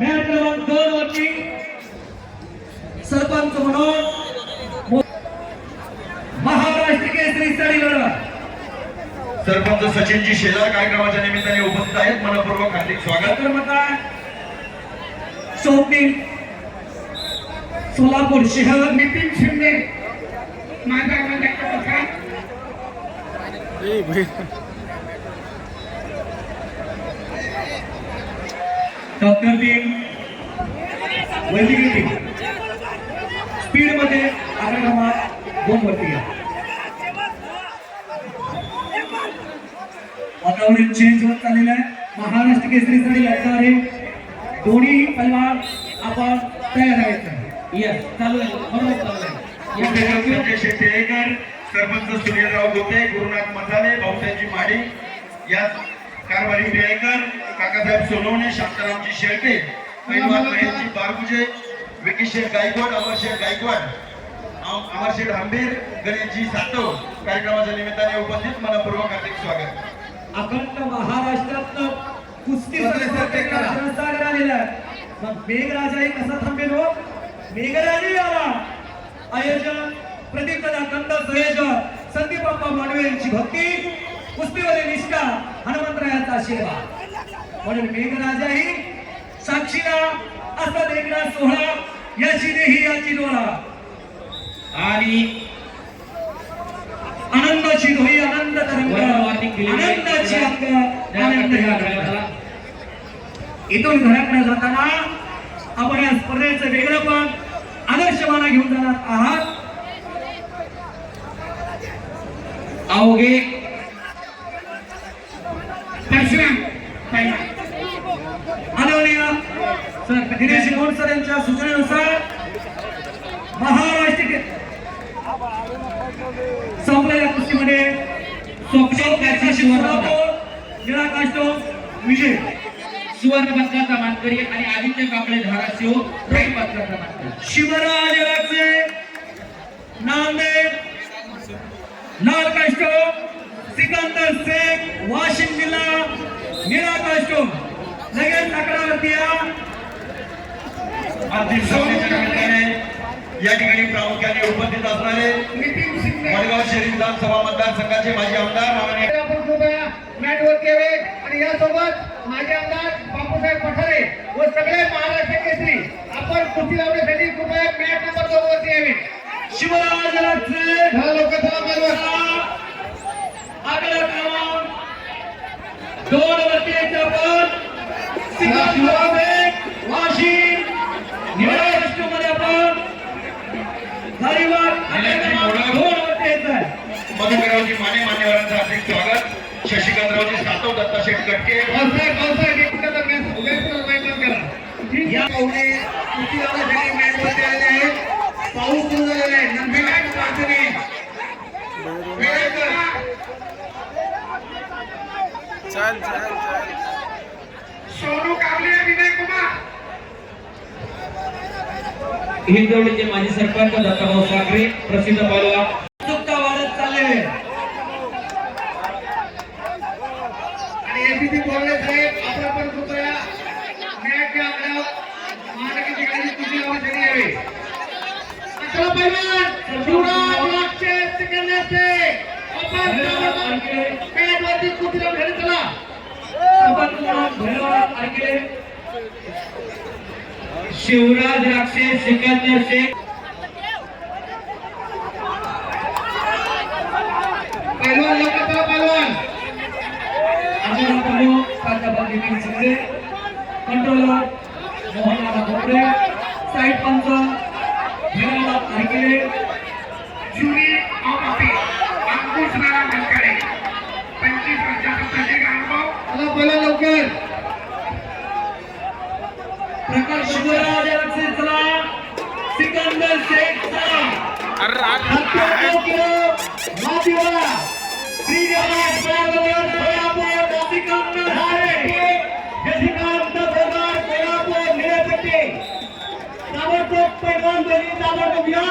Match क्रमांक दोन वरती सरपंच म्हणून महाराष्ट्र केसरी साडी लढत सरपंच सचिनजी शेलार कार्यक्रमाच्या निमित्ताने उपस्थित आहेत. मनपूर्वक हार्दिक स्वागत. कर्मता स्वप्नील सोलापूर शहर नितीन शिंदे. माझा आवाज डॉक्टर टीम वैद्यकीय टीम स्पीडमध्ये आग्रा क्रमांक दोन वरती या वातावरण चेंज होत चाललेलं आहे. महाराष्ट्र केसरीसाठी लढणार आहे. दोन्ही पैलवान आपण तयार आहेत. यस चालू आहे. बरोबर चालू आहे. सरपंच सुनीलराव गोते गुरुनाथ मसाले भाऊसाहेबजी माडी या कारभारी बियाकर काकासाहेब सोनवणे शांतारामजी शेळके पैलवान महेशजी बारगुजे विकीशेठ गायकवाड अमरशेठ गायकवाड अम- अमरशेठ आंबेर गणेशजी सातव कार्यक्रमाच्या निमित्ताने उपस्थित. मनपूर्वक हार्दिक स्वागत. अखंड महाराष्ट्रातनं कुस्ती आलेला आहे. मग मेघराजाही कसा थांबेल हो? मेघराजही आला. आयोजक प्रदीप दादा कंद संयोजक संदीप बाप्पा मांडवे यांची भक्ती. कुस्तीमध्ये निष्ठा हनुमंतरायाचा आशीर्वाद. म्हणून मेघराजाही साक्षीला असा देखणा सोहळा याची देही याची डोळा. आणि आनंदाची धोई आनंद तरंग आनंदाची आनंद. इथून घराकडे जाताना आपण या स्पर्धेचं वेगळं पण आदर्शमाना घेऊन जाणार आहात. अवघे परशुराम सर दिनेश यांच्या सूचनेनुसार महाराष्ट्र संपलेल्या कुस्तीमध्ये विजय. सुवर्ण पदकाचा मानकरी आणि आदित्य कांबळे धाराशिव रौप्य पदकाचा मानकरी. शिवराज राजे नांदेड नारकाष्ट सिकंदर शेख वाशिम निळा काष्टो लगेच आकडावरती या निमित्ताने या ठिकाणी प्रामुख्याने उपस्थित असणारे वडगाव शहरी विधानसभा मतदारसंघाचे माजी आमदार आणि यासोबत माझे आमदार बापूसाहेब पठारे व सगळे महाराष्ट्र केसरी आपण कुस्ती लावण्यासाठी कृपया मॅट नंबर दोन वरती यावे. शिवराज राजे चला लोक चला मालवा आकडा क्रमांक दोन वरती यायचे आपण सिकंदर शेख वाशिम निळा काष्टोमध्ये आपण धारीवाड आकडा क्रमांक दोन वरती यायचं आहे मधुकररावजी माने मान्यवरांचं हार्दिक स्वागत शशिकांतरावजी सातव दत्ताशेठ कटके पावसाळ्यात पावसाळ्यात एक मिनिटाचा गॅस गैरसमज माहिती करा आलेले आहेत. पाऊस सुरू झालेला आहे. हिंजवडीचे माजी सरपंच दत्ताभाऊ साखरे प्रसिद्ध पैलवान उत्सुकता वाढत चाललेली आहे आणि साहेब आपण कृपया मॅचच्या आकड्यावर महाराष्ट्र ठिकाणी यावे. अकरा शिवराज आपण चला. धन्यवाद ऐकले शिवराज राक्षे सिकंदर शेख पैलवान लवकर चला पैलवान. अर्जुन प्रमुख प्राध्यापक नितीन शिंदे कंट्रोलर मोहनदादा भोपरे साईड पंच धन्यवाद ऐकले जुनी ऑफिस अंकुश नाना मनकडे. पंचवीस वर्षाचा प्रत्येक अनुभव चला पहिला लवकर. शिवराज चला सिकंदर शेख चला सत्याण्णव किलो मातीवाला श्रीनिवास बागवत कोल्हापूर सिकंदर धारे. शशिकांत पगार कोल्हापूर निळेपट्टी ताबडतोब पैलवान दोन्ही ताबडतोब या